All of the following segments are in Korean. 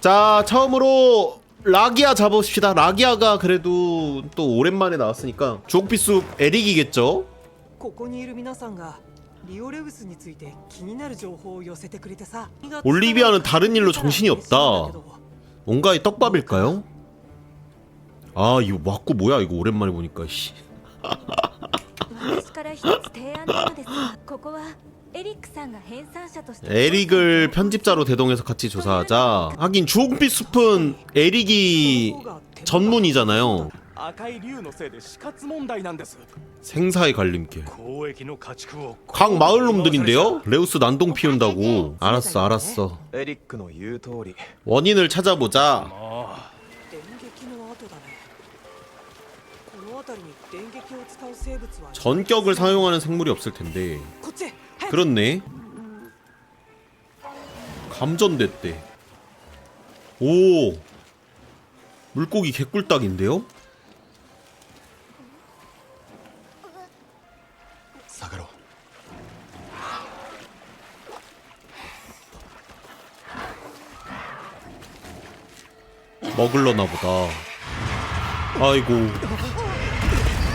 자 처음으로 라기아 잡읍시다 라기아가 그래도 또 오랜만에 나왔으니까 주옥비숲 에릭이겠죠 ここにいる皆さんがリオレウスについて気になる情報を寄せてくれてさ 올리비아는 다른 일로 정신이 없다. 뭔가의 떡밥일까요? 아 이거 맞고 뭐야 이거 오랜만에 보니까 씨. 私から一つ提案なのですがここは エリックさんが編纂者として 에릭을 편집자로 대동해서 같이 조사하자 하긴 주옥비숲은 에릭이 전문이잖아요 赤い竜のせいで死活問題なんです 생사의 갈림길 交易の家畜を 각 마을 놈들인데요? 레우스 난동 피운다고 알았어 알았어 エリックの言う通り 원인을 찾아보자 電撃の跡だねこの辺りに電撃を使う生物は 전격을 사용하는 생물이 없을 텐데 こっちへ早く 그렇네. 감전됐대. 오. 물고기 개꿀딱인데요? 사가로. 먹을러나 보다. 아이고.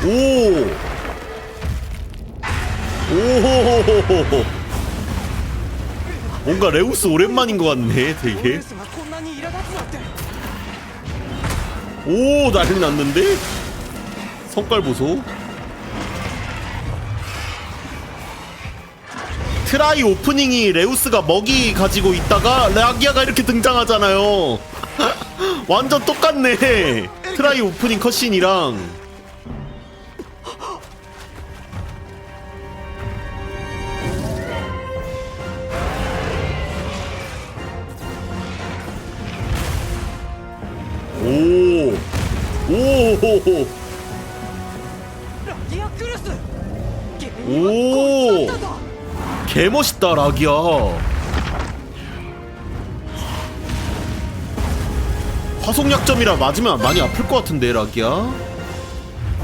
오! 오호호호호호. 뭔가 레우스 오랜만인 것 같네 되게. 오 난리 났는데? 성깔 보소. 트라이 오프닝이 레우스가 먹이 가지고 있다가 라기아가 이렇게 등장하잖아요. 완전 똑같네. 트라이 오프닝 컷신이랑. 오호호 ラギアクルス原お因はこいつだったんだ 개멋있다 라기야 화속약점이라 맞으면 많이 아플 것 같은데 라기야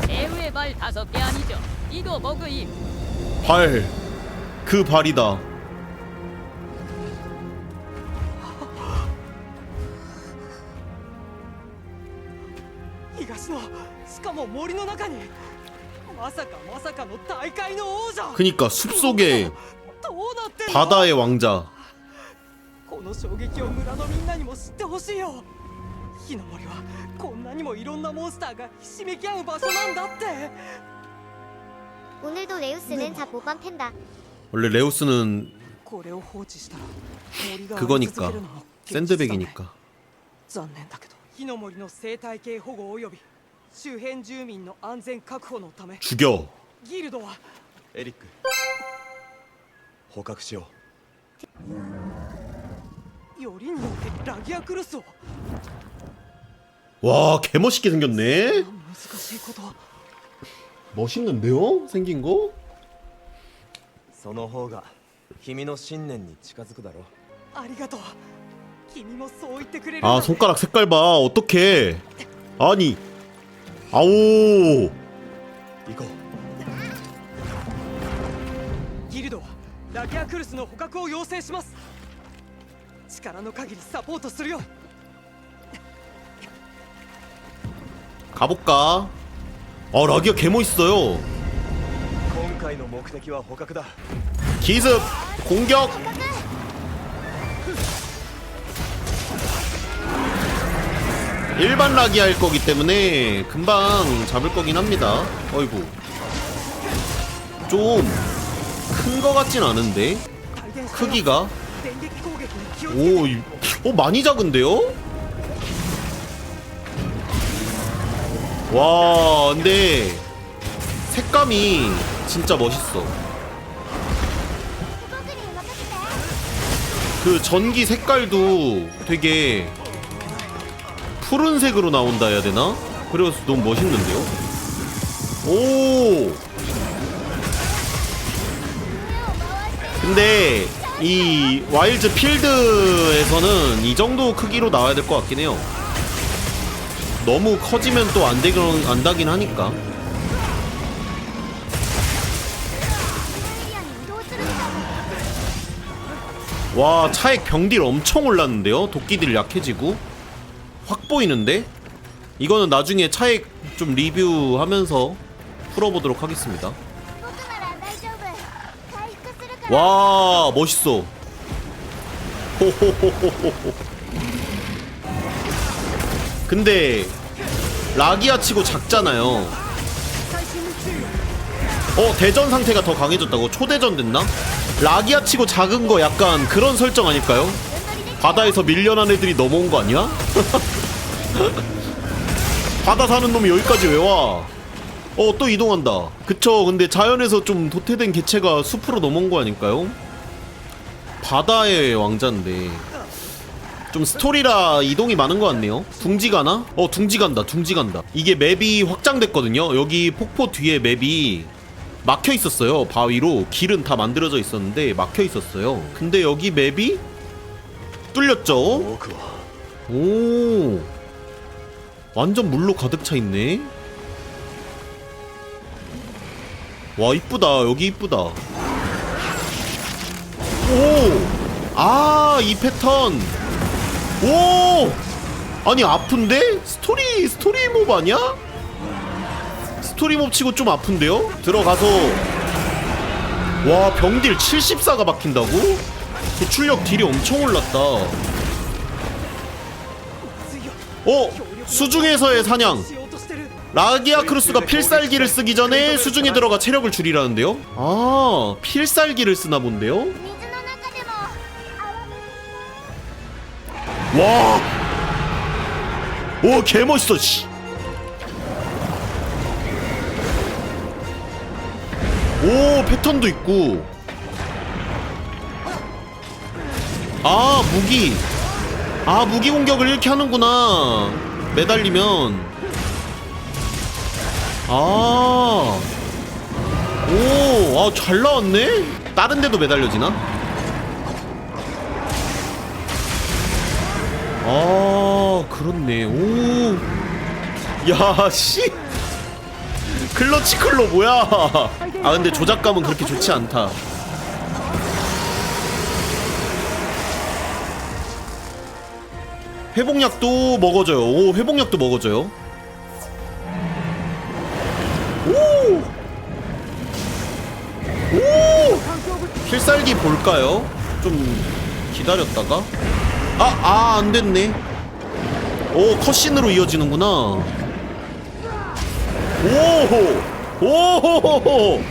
에우의 발 다섯 개 아니죠? 이거 먹으임. 발 그 발이다 森の中にまさかまさかの大会の王者 그니까 숲속에 どうなってんの 바다의 왕자 この衝撃を村のみんなにも知ってほしいよ火の森はこんなにもいろんなモンスターがひしめき合う場所なんだって 오늘도 레우스는 잡모반 팬다. 원래 레우스는 これを放置したら森が 그거니까 荒れ続けるのも現実だね 샌드백이니까 残念だけど火の森の生態系保護及び 周辺住民の安全確保のため 죽여 ギルドはエリック捕獲しよよりによってラギアクルスを 와 개멋있게 생겼네 難しいこと 멋있는데요? 생긴 거? うその方が君の信念に近づくだろうありがとう君もそう言ってくれるんだ 아 ね 손가락 색깔 봐 어떡해 아니 아오 行こうギルドはラギアクルスの捕獲を要請します力の限りサポートするよ 가볼까? 아 라기아 개멋있어요 今回の目的は捕獲だ 기습 공격 일반 라기아일 거기 때문에 금방 잡을 거긴 합니다. 어이구. 좀 큰 거 같진 않은데 크기가 오, 어 많이 작은데요? 와, 근데 색감이 진짜 멋있어. 그 전기 색깔도 되게 푸른색으로 나온다 해야 되나? 그래서 너무 멋있는데요? 오! 근데 이 와일드 필드에서는 이 정도 크기로 나와야 될 것 같긴 해요. 너무 커지면 또 안 되긴 안 다긴 하니까. 와 차액 병딜 엄청 올랐는데요 도끼딜 약해지고 확 보이는데? 이거는 나중에 차액 좀 리뷰하면서 풀어보도록 하겠습니다 와 멋있어 근데 라기아 치고 작잖아요 어 대전 상태가 더 강해졌다고 초대전 됐나? 라기아 치고 작은 거 약간 그런 설정 아닐까요? 바다에서 밀려난 애들이 넘어온 거 아니야? 바다 사는 놈이 여기까지 왜 와? 어 또 이동한다. 그쵸 근데 자연에서 좀 도태된 개체가 숲으로 넘어온 거 아닐까요? 바다의 왕자인데. 좀 스토리라 이동이 많은 것 같네요. 둥지 가나? 어 둥지 간다 둥지 간다. 이게 맵이 확장됐거든요. 여기 폭포 뒤에 맵이 막혀 있었어요. 바위로 길은 다 만들어져 있었는데 막혀 있었어요. 근데 여기 맵이 뚫렸죠? 오 완전 물로 가득 차 있네. 와 이쁘다. 여기 이쁘다. 오 아 이 패턴. 오! 아니 아픈데? 스토리 스토리 몹 아니야? 스토리 몹 치고 좀 아픈데요? 들어가서. 와 병딜 74가 박힌다고? 도출력 딜이 엄청 올랐다. 어? 수중에서의 사냥 라기아 크루스가 필살기를 쓰기 전에 수중에 들어가 체력을 줄이라는데요? 아 필살기를 쓰나 본데요? 와! 오 개멋있어 씨! 오 패턴도 있고 아 무기 아 무기 공격을 이렇게 하는구나 매달리면 아. 오, 아, 잘 나왔네? 다른 데도 매달려지나? 아, 그렇네. 오. 야, 씨. 클러치 클로 뭐야? 아, 근데 조작감은 그렇게 좋지 않다. 회복약도 먹어줘요. 오, 회복약도 먹어줘요. 오! 오! 필살기 볼까요? 좀 기다렸다가 아, 아, 안 됐네. 오, 컷신으로 이어지는구나. 오호! 오호호호!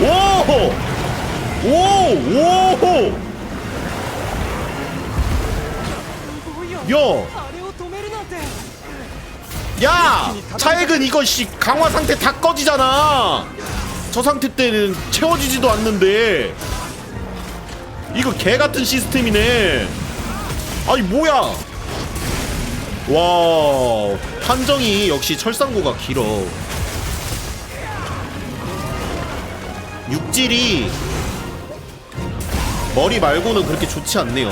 오호! 오! 오호! すごいよ 야! あれを止めるなんて 야! 차액은 이거 씨 강화 상태 다 꺼지잖아. 저 상태 때는 채워지지도 않는데. 이거 개 같은 시스템이네. 아니 뭐야? 와 판정이 역시 철상고가 길어. 육질이 머리 말고는 그렇게 좋지 않네요.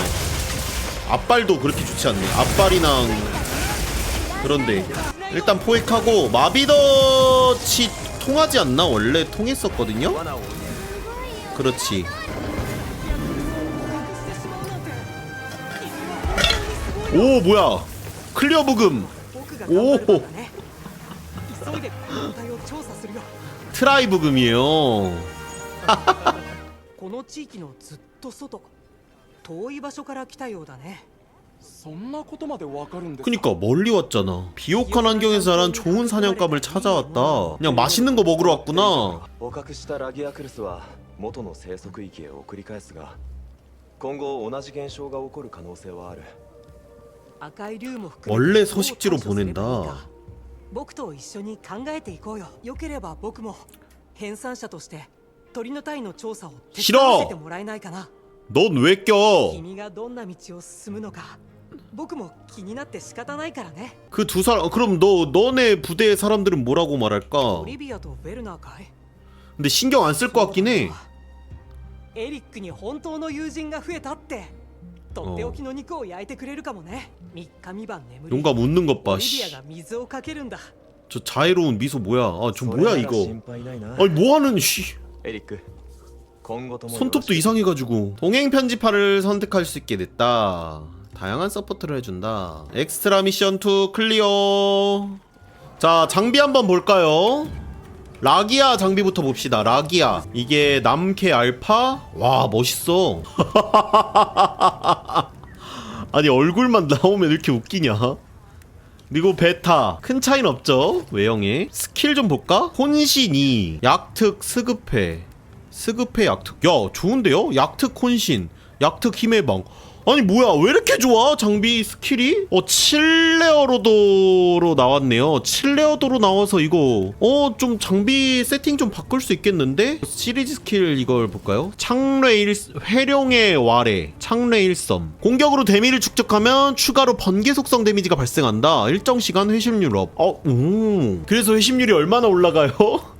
앞발도 그렇게 좋지 않네. 앞발이랑 그런데. 일단 포획하고 마비더치 통하지 않나? 원래 통했었거든요? 그렇지. 오 뭐야? 클리어 부금. 오. 트라이 부금이에요. 遠い場所から来たようだねそんなことまでわかるんですか 그니까 멀리 왔잖아 비옥한 환경에서 자란 좋은 사냥감을 찾아왔다 그냥 맛있는 거 먹으러 왔구나 捕獲したラギアクルスは元の生息域へ送り返すが今後同じ現象が起こる可能性はある赤い竜も含 원래 서식지로 보낸다 僕と一緒に考えていこうよよければ僕も編纂者として鳥の体の調査を手伝わせてもらえないかな 넌 왜 껴? 君がどんな道を進むのか僕も気になって仕方ないからね 그 두 사람 그럼 너 너네 부대의 사람들은 뭐라고 말할까? オリビアとベルナーかい 근데 신경 안 쓸 것 같긴 해 エリックに本当の友人が増えたってとっておきの肉を焼いてくれるかもね3日三晩眠り 용감 웃는 것 オ 봐. リビア 씨. が水をかけるんだ 저 자애로운 미소 뭐야? 아, 저 それ 뭐야 なら 이거? 心配ないな 아니 뭐 하는 씨. エリック 今後ともよろしく 손톱도 이상해가지고. 동행 편집파를 선택할 수 있게 됐다. 다양한 서포트를 해준다. 엑스트라 미션 2 클리어. 자 장비 한번 볼까요? 라기아 장비부터 봅시다. 라기아. 이게 남캐 알파? 와 멋있어. 아니 얼굴만 나오면 이렇게 웃기냐? 그리고 베타. 큰 차이는 없죠? 외형에. 스킬 좀 볼까? 혼신 2 약특 스급해 스급해 약특. 야 좋은데요? 약특 혼신 약특 힘의 방. 아니 뭐야? 왜 이렇게 좋아? 장비 스킬이? 어 7레어로도로 나왔네요. 7레어도로 나와서 이거 어 좀 장비 세팅 좀 바꿀 수 있겠는데? 시리즈 스킬 이걸 볼까요? 창뢰 일 회룡의 와래 창뢰 일섬. 공격으로 데미를 축적하면 추가로 번개 속성 데미지가 발생한다. 일정 시간 회심률 업 어, 오. 그래서 회심률이 얼마나 올라가요?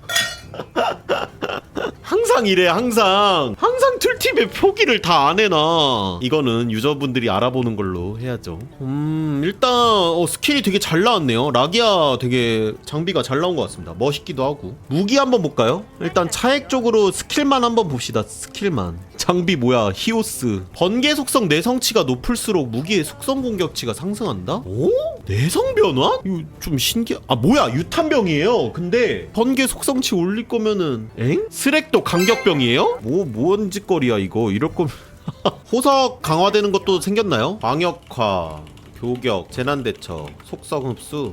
항상 이래 항상. 항상 툴팁에 표기를 다 안 해놔. 이거는 유저분들이 알아보는 걸로 해야죠. 음 일단 어, 스킬이 되게 잘 나왔네요. 라기아 되게 장비가 잘 나온 것 같습니다. 멋있기도 하고. 무기 한번 볼까요? 일단 차액 쪽으로 스킬만 한번 봅시다 스킬만. 장비 뭐야? 히오스. 번개 속성 내성치가 높을수록 무기의 속성 공격치가 상승한다? 오? 내성 변화? 이거 좀 신기하... 아 뭐야 유탄병이에요. 근데 번개 속성치 올릴 거면은 엥? 스렉도 강격병이에요? 뭐 뭔 짓거리야 이거? 이럴 거면. 호석 강화되는 것도 생겼나요? 광역화 교격 재난대처 속성 흡수.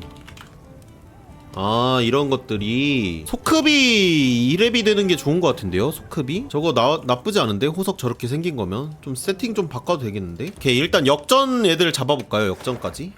아 이런 것들이. 소급이 2렙이 되는 게 좋은 것 같은데요 소급이? 저거 나, 나쁘지 않은데? 호석 저렇게 생긴 거면? 좀 세팅 좀 바꿔도 되겠는데? 오케이 일단 역전 애들 잡아볼까요 역전까지